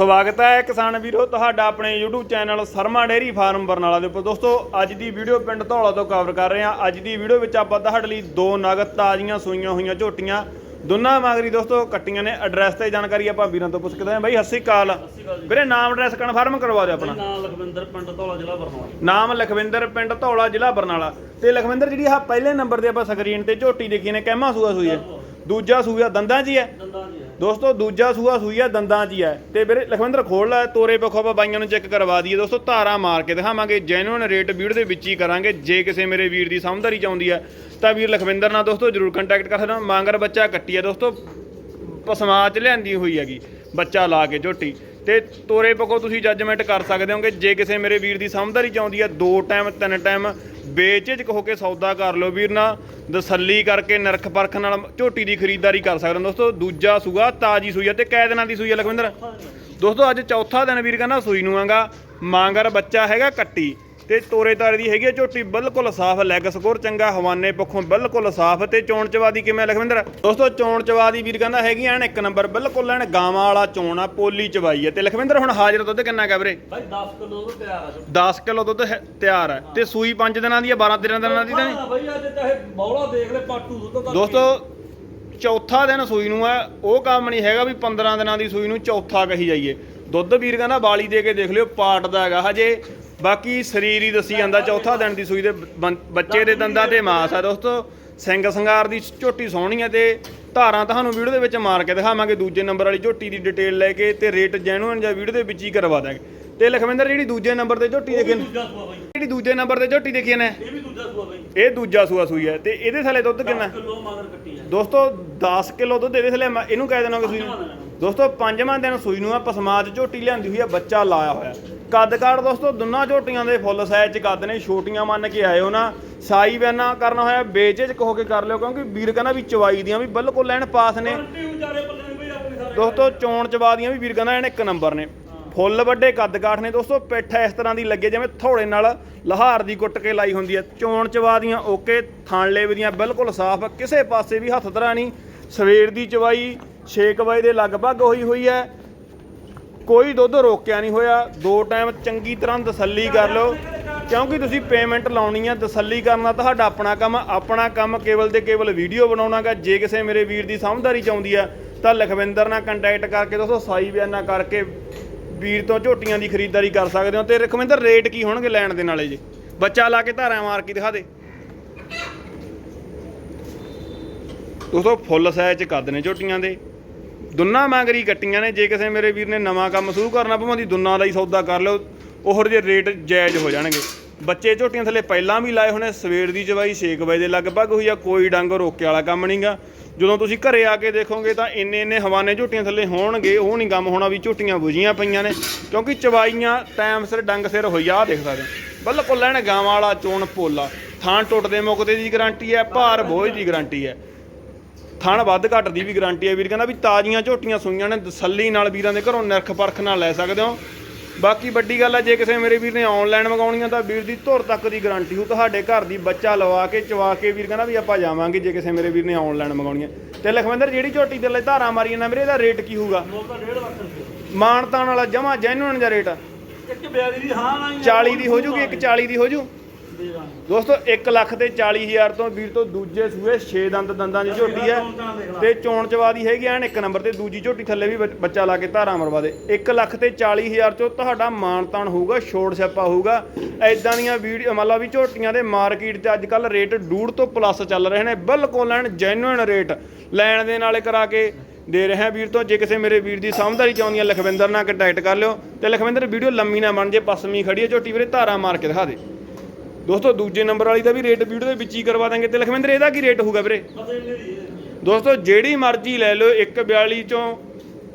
ਸਵਾਗਤ ਹੈ ਕਿਸਾਨ ਵੀਰੋ ਤੁਹਾਡਾ ਆਪਣੇ YouTube channel Sharma dairy farm Barnala ਦੇ ਉੱਪਰ। ਦੋਸਤੋ ਅੱਜ ਦੀ ਵੀਡੀਓ ਪਿੰਡ ਧੌਲਾ ਤੋਂ ਕਵਰ ਕਰ ਰਹੇ ਹਾਂ। ਅੱਜ ਦੀ ਵੀਡੀਓ ਵਿੱਚ ਆਪਾਂ ਤੁਹਾਡੇ ਲਈ ਦੋ ਨਗਦ ਤਾਜ਼ੀਆਂ ਸੂਈਆਂ ਹੋਈਆਂ ਝੋਟੀਆਂ। ਦੋਨਾਂ ਮਾਗਰੀ ਦੋਸਤੋ ਕੱਟੀਆਂ ਨੇ। ਐਡਰੈਸ ਤੇ ਜਾਣਕਾਰੀ ਆਪਾਂ ਵੀਰਾਂ ਤੋਂ ਪੁੱਛ ਕੇ ਆਂ ਬਾਈ ਸ਼੍ਰੀ ਅਕਾਲ। ਵੀਰੇ ਨਾਮ ਐਡਰੈਸ ਕਨਫਰਮ ਕਰਵਾ ਦਿਓ ਆਪਣਾ। ਨਾਮ ਲਖਵਿੰਦਰ ਪਿੰਡ ਧੌਲਾ ਜ਼ਿਲ੍ਹਾ ਬਰਨਾਲਾ। ਨਾਮ ਲਖਵਿੰਦਰ ਪਿੰਡ ਧੌਲਾ ਜ਼ਿਲ੍ਹਾ ਬਰਨਾਲਾ। ਤੇ ਲਖਵਿੰਦਰ ਜਿਹੜੀ ਆਹ ਪਹਿਲੇ ਨੰਬਰ ਤੇ ਆਪਾਂ ਸਕਰੀਨ ਤੇ ਝੋਟੀ ਦੇਖੀ ਨੇ ਕਹਿਮਾ ਸੂਆ ਸੂਈ ਹੈ? ਦੂਜਾ ਸੂਆ ਦੰਦਾਂ 'ਚ ਹੀ ਹੈ? ਦੰਦਾਂ ਜੀ ਹੈ। ਦੋਸਤੋ, ਦੂਜਾ ਸੂਆ ਸੂਈਆ ਦੰਦਾਂ 'ਚ ਹੀ ਹੈ। ਤੇ ਵੀਰੇ, ਲਖਵਿੰਦਰ, ਖੋਲ ਲੈ, ਤੋਰੇ ਪੱਖੋਂ ਆਪਾਂ ਬਾਈਆਂ ਨੂੰ ਚੈੱਕ ਕਰਵਾ ਦਈਏ। ਦੋਸਤੋ, ਧਾਰਾ ਮਾਰ ਕੇ ਦਿਖਾਵਾਂਗੇ ਜੈਨੂਇਨ ਰੇਟ ਵੀਡੀਓ ਦੇ ਵਿੱਚ ਹੀ ਕਰਾਂਗੇ। ਜੇ ਕਿਸੇ ਮੇਰੇ ਵੀਰ ਦੀ ਸਮਝਦਾਰੀ ਚਾਹੁੰਦੀ ਹੈ, ਤਾਂ ਵੀਰ ਲਖਵਿੰਦਰ ਨਾਲ ਦੋਸਤੋ ਜਰੂਰ ਕੰਟੈਕਟ ਕਰ ਸਕਦਾ। ਮਾਂਗਰ ਬੱਚਾ ਕੱਟੀ ਹੈ। ਦੋਸਤੋ ਪਸਮਾ 'ਚ ਲਿਆਂਦੀ ਹੋਈ ਹੈਗੀ, ਬੱਚਾ ਲਾ ਕੇ ਝੋਟੀ। ਤੇ ਤੋਰੇ ਪੱਖੋਂ ਤੁਸੀਂ ਜੱਜਮੈਂਟ ਕਰ ਸਕਦੇ ਹੋਗੇ। ਜੇ ਕਿਸੇ ਮੇਰੇ ਵੀਰ ਦੀ ਸਮਝਦਾਰੀ ਚਾਹੁੰਦੀ ਹੈ ਦੋ ਟਾਈਮ ਤਿੰਨ ਟਾਈਮ ਬੇਚਿਜਕ ਹੋ ਕੇ ਸੌਦਾ ਕਰ ਲਓ ਵੀਰ ਨਾਲ, ਤਸੱਲੀ ਕਰਕੇ ਨਰਖ ਪਰਖ ਨਾਲ ਝੋਟੀ ਦੀ ਖਰੀਦਦਾਰੀ ਕਰ ਸਕਦੇ ਹੋ। ਦੋਸਤੋ, ਦੂਜਾ ਸੂਆ ਤਾਜੀ ਸੂਈ ਹੈ ਤੇ ਕੈ ਦਿਨਾਂ ਦੀ ਸੂਈ ਆ ਲਖਵਿੰਦਰ? ਦੋਸਤੋ, ਅੱਜ ਚੌਥਾ ਦਿਨ ਵੀਰ ਕਹਿੰਦਾ ਸੂਈ ਨੂੰ ਆਂਗਾ। ਮਾਂਗਰ ਬੱਚਾ ਹੈਗਾ ਕੱਟੀ। ਤੇ ਤੋਰੇ ਤਾਰੇ ਦੀ ਹੈਗੀ ਹੈ ਝੋਟੀ ਬਿਲਕੁਲ ਸਾਫ਼ ਲੈਗ ਸਕੋਰ ਚੰਗਾ ਹਵਾਨੇ ਪੱਖੋਂ ਬਿਲਕੁਲ ਸਾਫ਼ ਤੇ ਚੋਣ ਚਵਾਦੀ ਕਿਵੇਂ ਲਖਵਿੰਦਰ? ਦੋਸਤੋ ਚੋਣ ਚਵਾਦੀ ਵੀਰ ਕਹਿੰਦਾ ਹੈਗੀ ਐਨ ਇੱਕ ਨੰਬਰ ਬਿਲਕੁਲ ਐਨ ਗਾਵਾਂ ਵਾਲਾ ਚੋਣ ਆ ਪੋਲੀ ਚਵਾਈ ਹੈ ਤੇ ਲਖਵਿੰਦਰ ਹੁਣ ਹਾਜ਼ਰ ਦੁੱਧ ਕਿੰਨਾ ਕਾ ਵੀਰੇ? ਭਾਈ 10 ਕਿਲੋ ਤੋਂ ਤਿਆਰ ਆ 10 ਕਿਲੋ ਦੁੱਧ ਹੈ- ਤਿਆਰ ਹੈ ਤੇ ਸੂਈ 5 ਦਿਨਾਂ ਦੀ ਹੈ 12 13 ਦਿਨਾਂ ਦੀ ਤਾਂ ਨਹੀਂ? ਹਾਂ ਭਾਈ ਅੱਜ ਚਾਹੇ ਬੌਲਾ ਦੇਖ ਲੈ ਪਾਟੂ ਦੁੱਧ ਦਾ ਦੋਸਤੋ ਚੌਥਾ ਦਿਨ ਸੂਈ ਨੂੰ ਹੈ ਉਹ ਕੰਮ ਨਹੀਂ ਹੈਗਾ ਵੀ 15 ਦਿਨਾਂ ਦੀ ਸੂਈ ਨੂੰ ਚੌਥਾ ਕਹੀ ਜਾਈਏ। ਦੁੱਧ ਵੀਰ ਕਹਿੰਦਾ ਬਾਲੀ ਦੇ ਕੇ ਦੇਖ ਲਿਓ ਪਾਟ ਦਾ ਹੈਗਾ ਹਜੇ। ਬਾਕੀ ਸਰੀਰ ਹੀ ਦੱਸੀ ਜਾਂਦਾ ਚੌਥਾ ਦਿਨ ਦੀ ਸੂਈ ਦੇ ਬੰ- ਬੱਚੇ ਦੇ ਦੰਦਾਂ ਤੇ ਮਾਸ ਆ ਦੋਸਤੋ। ਸਿੰਘ ਸੰਗਾਰ ਦੀ ਝੋਟੀ ਸੋਹਣੀ ਹੈ ਤੇ ਧਾਰਾਂ ਤੁਹਾਨੂੰ ਵੀਡੀਓ ਦੇ ਵਿੱਚ ਮਾਰ ਕੇ ਦਿਖਾਵਾਂਗੇ। ਦੂਜੇ ਨੰਬਰ ਵਾਲੀ ਝੋਟੀ ਦੀ ਡਿਟੇਲ ਲੈ ਕੇ ਤੇ ਰੇਟ ਜੈਨੂਇਨ ਜਾਂ ਵੀਡੀਓ ਦੇ ਵਿੱਚ ਹੀ ਕਰਵਾ ਦਾਂਗੇ। ਤੇ ਲਖਵਿੰਦਰ ਜਿਹੜੀ ਦੂਜੇ ਨੰਬਰ ਤੇ ਝੋਟੀ ਦੇਖੀ ਨੇ ਦੂਜਾ ਸੂਆ ਭਾਈ ਜਿਹੜੀ ਦੂਜੇ ਨੰਬਰ ਤੇ ਝੋਟੀ ਦੇਖੀ ਨੇ ਇਹ ਵੀ ਦੂਜਾ ਸੂਆ ਭਾਈ ਇਹ ਦੂਜਾ ਸੂਆ ਸੂਈ ਹੈ ਤੇ ਇਹਦੇ ਥੱਲੇ ਦੁੱਧ ਕਿੰਨਾ? ਕਿਲੋ ਮਗਰ ਕੱਟੀ ਹੈ ਦੋਸਤੋ 10 ਕਿਲੋ ਦੁੱਧ ਇਹਦੇ ਥੱਲੇ ਮ- ਇਹਨੂੰ ਕਹਿ ਦੇਣਾ ਕਿ ਸੂਈ ਨੂੰ। ਦੋਸਤੋ ਪੰਜਵਾਂ ਦਿਨ ਸੂਈ ਨੂੰ ਆ ਪਸਮਾਜ ਝੋਟੀ ਲਿਆਂਦੀ ਹੋਈ ਆ ਬੱਚਾ ਲਾਇਆ ਹੋਇਆ। ਕੱਦ ਕਾਠ ਦੋਸਤੋ ਦੋਨਾਂ ਝੋਟੀਆਂ ਦੇ ਫੁੱਲ ਸਾਈਜ਼ ਚ ਕੱਦ ਨੇ ਛੋਟੀਆਂ ਮੰਨ ਕੇ ਆਇਓ ਨਾ। ਸਾਈ ਬਿਆਨਾ ਕਰਨਾ ਹੋਇਆ ਬੇਚਿਜਕ ਹੋ ਕੇ ਕਰ ਲਿਓ ਕਿਉਂਕਿ ਵੀਰ ਕਹਿੰਦਾ ਵੀ ਚਵਾਈ ਦੀਆਂ ਵੀ ਬਿਲਕੁਲ ਲੈਣ ਪਾਸ ਨੇ। ਦੋਸਤੋ ਚੋਣ ਚਵਾ ਦੀਆਂ ਵੀ ਵੀਰ ਕਹਿੰਦਾ ਇਹਨੇ ਇੱਕ ਨੰਬਰ ਨੇ। ਫੁੱਲ ਵੱਡੇ ਕੱਦ ਕਾਠ ਨੇ ਦੋਸਤੋ ਪਿੱਠ ਇਸ ਤਰ੍ਹਾਂ ਦੀ ਲੱਗੇ ਜਿਵੇਂ ਥੋੜੇ ਨਾਲ ਲਹਾਰ ਦੀ ਕੁੱਟ ਕੇ ਲਾਈ ਹੁੰਦੀ ਹੈ। ਚੋਣ ਚਵਾ ਦੀਆਂ ਓਕੇ ਥਾਣ ਲੇਵ ਦੀਆਂ ਬਿਲਕੁਲ ਸਾਫ਼ ਕਿਸੇ ਪਾਸੇ ਵੀ ਹੱਥ ਧਰਾ ਨਹੀਂ। ਸਵੇਰ ਦੀ ਚਵਾਈ 6 ਵਜੇ ਦੇ ਲਗਭਗ ਹੋਈ ਹੋਈ ਹੈ। ਕੋਈ ਦੁੱਧ ਰੋਕਿਆ ਨਹੀਂ ਹੋਇਆ। ਦੋ ਟਾਈਮ ਚੰਗੀ ਤਰ੍ਹਾਂ ਤਸੱਲੀ ਕਰ ਲਓ। ਕਿਉਂਕਿ ਤੁਸੀਂ ਪੇਮੈਂਟ ਲਾਉਣੀ ਆ, ਤਸੱਲੀ ਕਰਨਾ ਤੁਹਾਡਾ ਆਪਣਾ ਕੰਮ ਆਪਣਾ ਕੰਮ ਕੇਵਲ ਤੇ ਕੇਵਲ ਵੀਡੀਓ ਬਣਾਉਣਾਗਾ। ਜੇ ਕਿਸੇ ਮੇਰੇ ਵੀਰ ਦੀ ਸਮਝਦਾਰੀ ਚਾਹੁੰਦੀ ਆ, ਤਾਂ ਲਖਵਿੰਦਰ ਨਾਲ ਕੰਟੈਕਟ ਕਰਕੇ ਦੋਸਤੋ ਸਾਈ ਬਿਆਨਾ ਕਰਕੇ ਵੀਰ ਤੋਂ ਝੋਟੀਆਂ ਦੀ ਖਰੀਦਦਾਰੀ ਕਰ ਸਕਦੇ ਹੋ। ਤੇ ਲਖਵਿੰਦਰ ਰੇਟ ਕੀ ਹੋਣਗੇ ਲੈਣ ਦੇ ਨਾਲੇ ਜੀ? ਬੱਚਾ ਲਾ ਕੇ ਧਾਰਾ ਮਾਰ ਕੇ ਦਿਖਾ ਦੇ। ਦੋਸਤੋ, ਫੁੱਲ ਸਾਈਜ਼ ਚ ਕੱਦ ਨੇ ਝੋਟੀਆਂ ਦੇ। ਦੁੰਨਾ ਮੰਗਰੀ ਕੱਟੀਆਂ ਨੇ, ਜੇ ਕਿਸੇ ਮੇਰੇ ਵੀਰ ਨੇ ਨਵਾਂ ਕੰਮ ਸ਼ੁਰੂ ਕਰਨਾ ਭਾਵੇਂ ਦੀ ਦੁੰਨਾ ਦਾ ਹੀ ਸੌਦਾ ਕਰ ਲਿਓ, ਉਹੋ ਜਿਹੇ ਰੇਟ ਜਾਇਜ਼ ਹੋ ਜਾਣਗੇ। ਬੱਚੇ ਝੋਟੀਆਂ ਥੱਲੇ ਪਹਿਲਾਂ ਵੀ ਲਾਏ ਹੋਣੇ, ਸਵੇਰ ਦੀ ਚਵਾਈ 6 ਵਜੇ ਦੇ ਲਗਭਗ ਹੋਈ ਆ, ਕੋਈ ਡੰਗ ਰੋਕੇ ਵਾਲਾ ਕੰਮ ਨਹੀਂਗਾ ਜਦੋਂ ਤੁਸੀਂ ਘਰੇ ਆ ਕੇ ਦੇਖੋਗੇ ਤਾਂ ਇੰਨੇ ਇੰਨੇ ਹਵਾਨੇ ਝੋਟੀਆਂ ਥੱਲੇ ਹੋਣਗੇ, ਉਹ ਨਹੀਂ ਕੰਮ ਹੋਣਾ ਵੀ ਝੋਟੀਆਂ ਬੁਝੀਆਂ ਪਈਆਂ ਨੇ, ਕਿਉਂਕਿ ਚਵਾਈਆਂ ਟਾਈਮ ਸਿਰ ਡੰਗ ਸਿਰ ਹੋਈ ਆ, ਆਹ ਦੇਖ ਸਕਦੇ ਹੋ। ਬਿਲਕੁਲ ਲੈਣ ਗਾਵਾਂ ਵਾਲਾ, ਚੋਣ ਪੋਲਾ, ਥਾਂ ਟੁੱਟਦੇ ਮੁਕਦੇ ਦੀ ਗਾਰੰਟੀ ਹੈ, ਭਾਰ ਬੋਝ ਦੀ ਗਾਰੰਟੀ ਹੈ। ਥਣ ਵੱਧ ਘੱਟ ਦੀ ਵੀ ਗਾਰੰਟੀ ਹੈ ਵੀਰ ਕਹਿੰਦਾ ਵੀ ਤਾਜ਼ੀਆਂ ਝੋਟੀਆਂ ਸੂਈਆਂ ਨੇ ਤਸੱਲੀ ਨਾਲ ਵੀਰਾਂ ਦੇ ਘਰੋਂ ਨਿਰਖ ਪਰਖ ਨਾਲ ਲੈ ਸਕਦੇ ਹੋ। ਬਾਕੀ ਵੱਡੀ ਗੱਲ ਹੈ ਜੇ ਕਿਸੇ ਮੇਰੇ ਵੀਰ ਨੇ ਆਨਲਾਈਨ ਮੰਗਾਉਣੀਆਂ ਤਾਂ ਵੀਰ ਦੀ ਧੁਰ ਤੱਕ ਦੀ ਗਾਰੰਟੀ ਹੋ ਤੁਹਾਡੇ ਘਰ ਦੀ ਬੱਚਾ ਲਵਾ ਕੇ ਚਵਾ ਕੇ ਵੀਰ ਕਹਿੰਦਾ ਵੀ ਆਪਾਂ ਜਾਵਾਂਗੇ ਜੇ ਕਿਸੇ ਮੇਰੇ ਵੀਰ ਨੇ ਆਨਲਾਈਨ ਮੰਗਾਉਣੀਆਂ। ਤੇ ਲਖਵਿੰਦਰ ਜਿਹੜੀ ਝੋਟੀ ਦੇ ਲਈ ਧਾਰਾਂ ਮਾਰੀਆਂ ਨਾ ਵੀਰੇ ਇਹਦਾ ਰੇਟ ਕੀ ਹੋਊਗਾ? ਲੋਕ ਤਾਂ 1.5 ਲੱਖ ਰੁਪਏ। ਮਾਨਤਾਨ ਵਾਲਾ ਜਮਾ ਜੈਨੂਇਨ ਦਾ ਰੇਟ ਇੱਕ ਬਿਆਰੀ ਦੀ ਹਾਂ ਨਾ 40 ਦੀ ਹੋ ਜੂਗੀ ਇੱਕ 40 ਦੀ ਹੋ ਜੂ? ਦੋਸਤੋ 1 ਲੱਖ ਤੇ 40 ਹਜ਼ਾਰ ਤੋਂ ਵੀਰ ਤੋਂ ਦੂਜੇ ਸੂਏ 6 ਦੰਦ ਦੰਦਾਂ ਦੀ ਝੋਟੀ ਹੈ। ਤੇ ਚੋਣ ਚਵਾ ਦੀ ਹੈਗੀ ਐਨ ਇੱਕ ਨੰਬਰ ਤੇ ਦੂਜੀ ਝੋਟੀ ਥੱਲੇ ਵੀ ਬੱਚ- ਲਾ ਕੇ ਧਾਰਾਂ ਮਰਵਾ ਦੇ। 1 ਲੱਖ ਤੇ 40 ਹਜ਼ਾਰ ਚੋਂ ਤੁਹਾਡਾ ਮਾਨਤਾਨ ਹੋਊਗਾ ਛੋੜ ਛਾਪਾ ਹੋਊਗਾ। ਐਦਾਂ ਦੀਆਂ ਵੀਡੀਓ ਮੰਨ ਲਾ ਵੀ ਝੋਟੀਆਂ ਦੇ ਮਾਰਕੀਟ 'ਚ ਅੱਜ ਕੱਲ ਰੇਟ ਡੂੜ ਤੋਂ ਪਲੱਸ ਚੱਲ ਰਹੇ ਨੇ। ਬਿਲਕੁਲ ਲੈਣ ਜੈਨੂਇਨ ਰੇਟ ਲੈਣ ਦੇ ਨਾਲੇ ਕਰਾ ਕੇ ਦੇ ਰਿਹਾ ਵੀਰ ਤੋਂ। ਜੇ ਕਿਸੇ ਮੇਰੇ ਵੀਰ ਦੀ ਸਮਝਦਾਰੀ ਚਾਹੁੰਦੀ ਹੈ ਲਖਵਿੰਦਰ ਨਾਲ ਕੰਟੈਕਟ ਕਰ ਲਿਓ। ਤੇ ਲਖਵਿੰਦਰ ਵੀਡੀਓ ਲੰਮੀ ਨਾ ਬਣ ਜੇ ਪਸਮੀ ਖੜੀ ਹੈ ਝੋਟੀ ਵੀਰੇ ਧਾਰਾਂ ਮਾਰ ਕੇ ਦਿਖਾ ਦੇ। ਦੋਸਤੋ, ਦੂਜੇ ਨੰਬਰ ਵਾਲੀ ਦਾ ਵੀ ਰੇਟ ਵੀਡੀਓ ਦੇ ਵਿੱਚ ਹੀ ਕਰਵਾ ਦਾਂਗੇ ਤੇ ਲਖਵਿੰਦਰ, ਇਹਦਾ ਕੀ ਰੇਟ ਹੋਊਗਾ ਵੀਰੇ? ਦੋਸਤੋ, ਜਿਹੜੀ ਮਰਜ਼ੀ ਲੈ ਲਓ 142 ਚੋਂ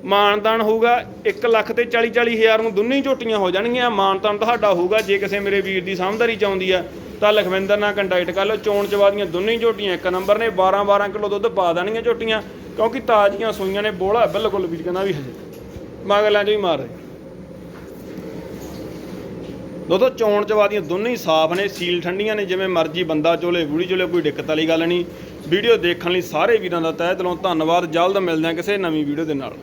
ਮਾਨਦਾਨ ਹੋਊਗਾ 1 ਲੱਖ ਤੇ 40 40 ਹਜ਼ਾਰ ਨੂੰ ਦੋਨੇ ਹੀ ਝੋਟੀਆਂ ਹੋ ਜਾਣਗੀਆਂ ਮਾਨਦਾਨ ਤੁਹਾਡਾ ਹੋਊਗਾ, ਜੇ ਕਿਸੇ ਮੇਰੇ ਵੀਰ ਦੀ ਸਮਝਦਾਰੀ 'ਚ ਆਉਂਦੀ ਆ, ਤਾਂ ਲਖਵਿੰਦਰ ਨਾਲ ਕੰਟੈਕਟ ਕਰ ਲਓ, ਚੋਣ ਚਵਾ ਦੀਆਂ ਦੋਨੇ ਹੀ ਝੋਟੀਆਂ, ਇੱਕ ਨੰਬਰ ਨੇ 12 12 ਕਿਲੋ ਦੁੱਧ ਪਾ ਦੇਣਗੀਆਂ ਝੋਟੀਆਂ, ਕਿਉਂਕਿ ਤਾਜ਼ੀਆਂ ਸੂਈਆਂ ਨੇ ਬੋਲਾ ਬਿਲਕੁਲ ਵੀਰ ਕਹਿੰਦਾ ਵੀ ਹਜੇ। ਮਗਲਾਂ ਚੋਂ ਵੀ ਮਾਰ ਦੇ ਦੋਸਤੋ, ਚੋਣ ਚਵਾ ਦੀਆਂ ਦੋਨੇ ਹੀ ਸਾਫ਼ ਨੇ, ਸੀਲ ਠੰਡੀਆਂ ਨੇ, ਜਿਵੇਂ ਮਰਜ਼ੀ ਬੰਦਾ ਚੋਲੇ, ਬੁੜੀ ਚੋਲੇ, ਕੋਈ ਦਿੱਕਤ ਵਾਲੀ ਗੱਲ ਨਹੀਂ। ਵੀਡੀਓ ਦੇਖਣ ਲਈ ਸਾਰੇ ਵੀਰਾਂ ਦਾ ਤਹਿ ਦਿਲੋਂ ਧੰਨਵਾਦ। ਜਲਦ ਮਿਲਦੇ ਹਾਂ ਕਿਸੇ ਨਵੀਂ ਵੀਡੀਓ ਦੇ ਨਾਲ।